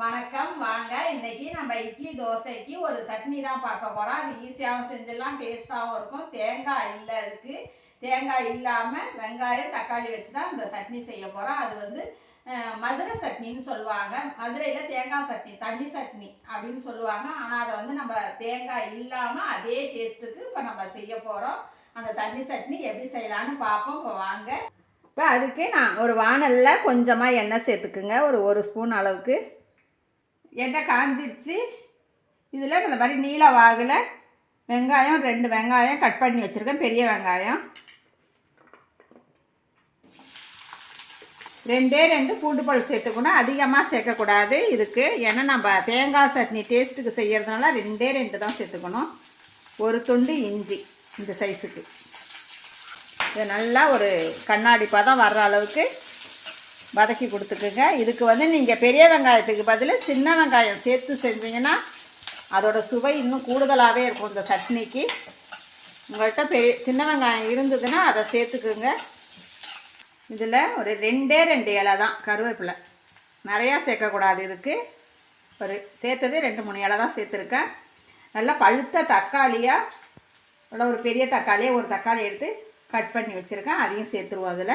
வணக்கம் வாங்க. இன்னைக்கு நம்ம இட்லி தோசைக்கு ஒரு சட்னி தான் பார்க்க போகிறோம் அது ஈஸியாகவும் செஞ்சிடலாம் டேஸ்ட்டாகவும் இருக்கும். தேங்காய் இல்லை அதுக்கு. தேங்காய் இல்லாமல் வெங்காயம் தக்காளி வச்சு தான் இந்த சட்னி செய்ய போகிறோம் அது வந்து மதுரை சட்னின்னு சொல்லுவாங்க. மதுரையில் தேங்காய் சட்னி தண்ணி சட்னி அப்படின்னு சொல்லுவாங்க. ஆனால் அதை வந்து நம்ம தேங்காய் இல்லாமல் அதே டேஸ்ட்டுக்கு இப்போ நம்ம செய்ய போகிறோம் அந்த தண்ணி சட்னி எப்படி செய்யலான்னு பார்ப்போம். இப்போ வாங்க. இப்போ அதுக்கு நான் ஒரு வானலில் கொஞ்சமாக எண்ணெய் சேர்த்துக்குங்க. ஒரு ஒரு ஸ்பூன் அளவுக்கு. எண்ணெய் காஞ்சிடுச்சு இதில் இந்த மாதிரி நீல வாகில் வெங்காயம் ரெண்டு வெங்காயம் கட் பண்ணி வச்சுருக்கேன். பெரிய வெங்காயம். ரெண்டே ரெண்டு பூண்டு பல் சேர்த்துக்கணும். அதிகமாக சேர்க்கக்கூடாது. இதுக்கு ஏன்னா நம்ம தேங்காய் சட்னி டேஸ்ட்டுக்கு செய்கிறதுனால ரெண்டே ரெண்டு தான் சேர்த்துக்கணும். ஒரு துண்டு இஞ்சி இந்த சைஸுக்கு இது நல்லா ஒரு கண்ணாடி பதம் வர்ற அளவுக்கு வதக்கி கொடுத்துக்குங்க. இதுக்கு வந்து நீங்கள் பெரிய வெங்காயத்துக்கு பதில் சின்ன வெங்காயம் சேர்த்து செஞ்சீங்கன்னா அதோடய சுவை இன்னும் கூடுதலாகவே இருக்கும் இந்த சட்னிக்கு. உங்கள்கிட்ட பெரிய சின்ன வெங்காயம் இருந்ததுன்னா அதை சேர்த்துக்குங்க. இதில் ஒரு ரெண்டே ரெண்டு இலை தான் கருவேப்பிலை. நிறையா சேர்க்கக்கூடாது இதுக்கு. ஒரு சேர்த்தது ரெண்டு மூணு இலை தான் சேர்த்துருக்கேன். நல்லா பழுத்த தக்காளியாக நல்லா ஒரு பெரிய தக்காளியை ஒரு தக்காளி எடுத்து கட் பண்ணி வச்சுருக்கேன். அதையும் சேர்த்துருவோம் அதில்.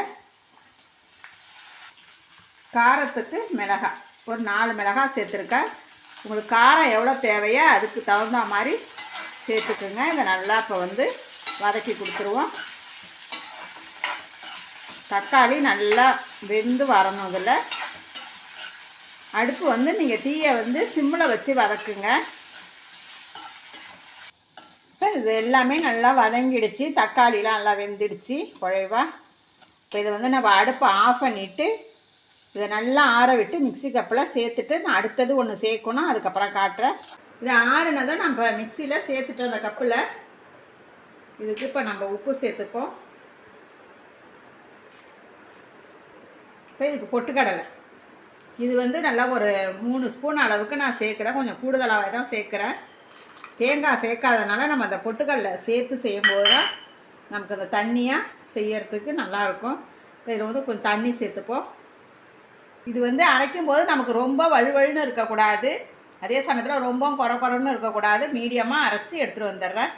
காரத்துக்கு மிளகாய் ஒரு நாலு மிளகாய் சேர்த்துருக்கேன். உங்களுக்கு காரம் எவ்வளோ தேவையோ அதுக்கு தகுந்த மாதிரி சேர்த்துக்குங்க. இதை நல்லா இப்போ வந்து வதக்கி கொடுத்துருவோம். தக்காளி நல்லா வெந்து வரணும் இதில். அடுப்பு வந்து நீங்கள் தீயை வந்து சிம்மில் வச்சு வதக்குங்க. இப்போ இது எல்லாமே நல்லா வதங்கிடுச்சு. தக்காளிலாம் நல்லா வெந்துடுச்சு. குழைவா இப்போ இதை வந்து நம்ம அடுப்பை ஆஃப் பண்ணிவிட்டு இதை நல்லா ஆற விட்டு மிக்ஸி கப்பில் சேர்த்துட்டு நான் அடுத்தது ஒன்று சேர்க்கணும். அதுக்கப்புறம் காட்டுறேன். இதை ஆறுனதை நம்ம மிக்சியில் சேர்த்துட்டோம் அந்த கப்பில். இதுக்கு இப்போ நம்ம உப்பு சேர்த்துப்போம். இப்போ இதுக்கு பொட்டுக்கடலை. இது வந்து நல்லா ஒரு மூணு ஸ்பூன் அளவுக்கு நான் சேர்க்குறேன். கொஞ்சம் கூடுதலாக தான் சேர்க்குறேன். தேங்காய் சேர்க்காதனால நம்ம அந்த பொட்டுக்கடலை சேர்த்து செய்யும்போது தான் நமக்கு அந்த தண்ணியாக செய்யறதுக்கு நல்லாயிருக்கும். இப்போ இதில் வந்து கொஞ்சம் தண்ணி சேர்த்துப்போம். இது வந்து அரைக்கும் போது நமக்கு ரொம்ப வலுவழுன்னு இருக்கக்கூடாது. அதே சமயத்தில் ரொம்ப குறை குறைன்னு இருக்கக்கூடாது. மீடியமாக அரைச்சி எடுத்துகிட்டு வந்துடுறேன்.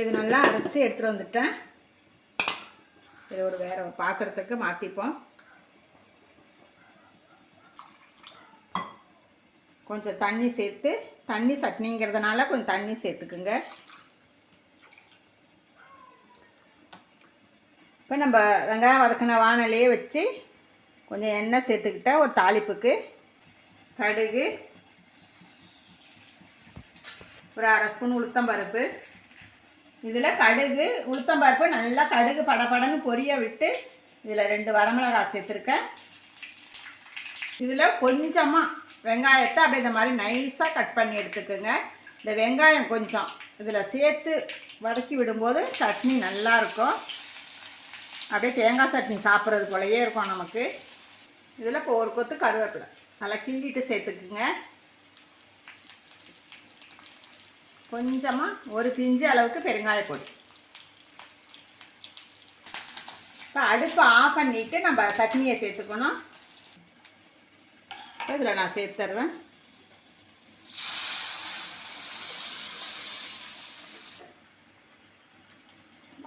இது நல்லா அரைச்சி எடுத்துகிட்டு வந்துட்டேன். இது ஒரு வேறு பாத்திரத்துக்கு மாற்றிப்போம் கொஞ்சம் தண்ணி சேர்த்து தண்ணி சட்னிங்கிறதுனால கொஞ்சம் தண்ணி சேர்த்துக்குங்க. இப்போ நம்ம வெங்காயம் வதக்கின வானலையே வச்சு கொஞ்சம் எண்ணெய் சேர்த்துக்கிட்டால் ஒரு தாளிப்புக்கு கடுகு ஒரு அரை ஸ்பூன் உளுத்தம்பருப்பு. இதில் கடுகு உளுத்தம்பருப்பு நல்லா கடுகு படபடன்னு பொரிய விட்டு இதில் ரெண்டு வரமிளகாய் சேர்த்துருக்கேன். இதில் கொஞ்சமாக வெங்காயத்தை அப்படியே இந்த மாதிரி நைஸாக கட் பண்ணி எடுத்துக்கோங்க. இந்த வெங்காயம் கொஞ்சம் இதில் சேர்த்து வதக்கி விடும்போது சட்னி நல்லாயிருக்கும் அப்படியே தேங்காய் சட்னி சாப்பிட்றது போலயே இருக்கும் நமக்கு. இதில் இப்போ ஒரு கொத்து கருவேப்பிலை. நல்லா கிண்டிட்டு சேர்த்துக்குங்க. கொஞ்சமாக ஒரு பிஞ்சு அளவுக்கு பெருங்காய பொடி. இப்போ அடுப்பை ஆஃப் பண்ணிவிட்டு நம்ம சட்னியை சேர்த்துக்கணும். இதில் நான் சேர்த்துருவேன்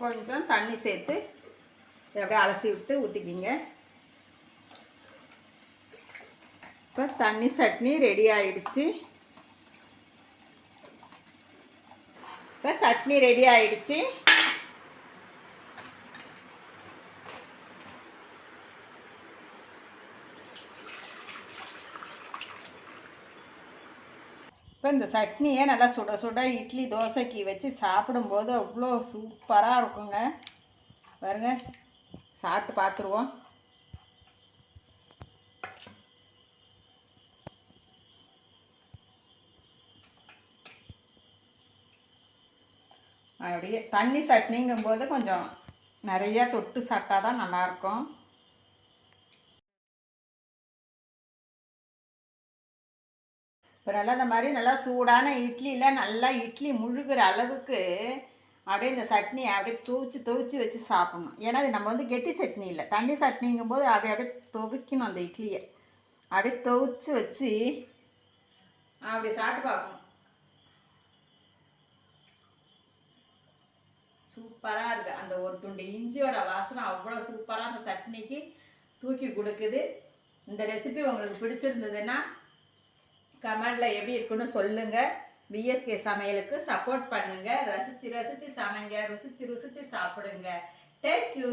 கொஞ்சம் தண்ணி சேர்த்து அப்படியே அலசி விட்டு ஊற்றிக்கிங்க இப்போ தண்ணி சட்னி ரெடி ஆயிடுச்சு. இப்போ சட்னி ரெடி ஆயிடுச்சு. இப்போ இந்த சட்னியை நல்லா சுட சுட இட்லி தோசைக்கு வச்சு சாப்பிடும்போது அவ்வளோ சூப்பராக இருக்குங்க. பாருங்க சாப்பிட்டு பார்த்துருவோம். அப்படியே தண்ணி சட்னிங்கும்போது கொஞ்சம் நிறையா தொட்டு சாப்பிட்டா தான் நல்லாயிருக்கும். இப்போ நல்லா இந்த மாதிரி நல்லா சூடான இட்லியில் நல்லா இட்லி முழுகிற அளவுக்கு அப்படியே இந்த சட்னி அப்படியே துவச்சி துவச்சி வச்சு சாப்பிடணும். ஏன்னா இது நம்ம வந்து கெட்டி சட்னி இல்லை. தண்ணி சட்னிங்கும்போது அப்படியே அப்படியே துவைக்கணும் அந்த இட்லியை. அப்படியே துவச்சி வச்சு அப்படி சாப்பிட்டு பார்க்கணும் சூப்பராக இருக்குது அந்த ஒரு துண்டு இஞ்சியோட வாசனை அவ்வளோ சூப்பராக அந்த சட்னிக்கு தூக்கி கொடுக்குது. இந்த ரெசிபி உங்களுக்கு பிடிச்சிருந்ததுன்னா கமெண்டில் எப்படி இருக்குன்னு சொல்லுங்கள் பிஎஸ்கே சமையலுக்கு சப்போர்ட் பண்ணுங்கள் ரசித்து ரசித்து சமைங்க. ருசித்து ருசித்து சாப்பிடுங்க. தேங்க்யூ